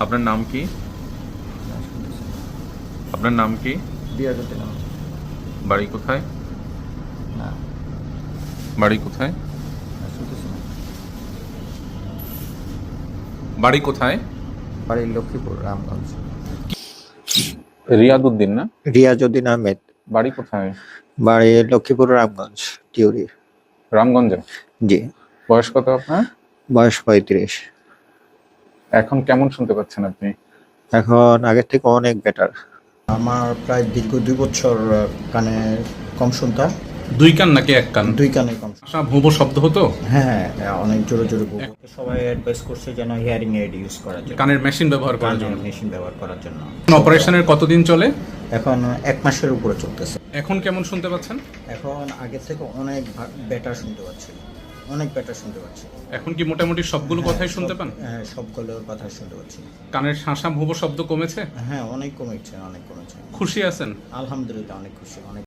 আপনার নাম কি? আপনার নাম কি? বাড়ি কোথায়? না। বাড়ি কোথায়? বাড়ি কোথায়? বাড়ি লক্ষ্মীপুর রামগঞ্জ। রিয়াদউদ্দিন না? রিয়াজউদ্দিন আহমেদ। বাড়ি কোথায়? বাড়ি লক্ষ্মীপুর রামগঞ্জ টিউরি রামগঞ্জে? জি। বয়স কত আপনার? বয়স পঁয়ত্রিশ। এখন কেমন শুনতে পাচ্ছেন আপনি? এখন আগের থেকে অনেক বেটার আমার প্রায় দীর্ঘ দুই বছর কানে কম শুনতাম। দুই কান নাকি এক কান? দুই কানে কম। আশা ভুবো শব্দ হতো? হ্যাঁ হ্যাঁ, অনেক জোরে জোরে বলব। সবাই অ্যাডভাইস করছে যেন হিয়ারিং এড ইউজ করার জন্য। কানের মেশিন ব্যবহার করার জন্য। মেশিন ব্যবহার করার জন্য। অপারেশনের কতদিন চলে? এখন এক মাসের উপরে চলতেছে। এখন কেমন শুনতে পাচ্ছেন? এখন আগের থেকে অনেক বেটার শুনতে পাচ্ছি। অনেক বেটার শুনতে পাচ্ছি। এখন কি মোটামুটি সবগুলো কথাই শুনতে পান? হ্যাঁ সবগুলোর কথা শুনতে পাচ্ছি। কানের শাঁসা ভুবো শব্দ কমেছে? হ্যাঁ অনেক কমেছে অনেক কমেছে। খুশি আছেন? আলহামদুলিল্লাহ অনেক খুশি অনেক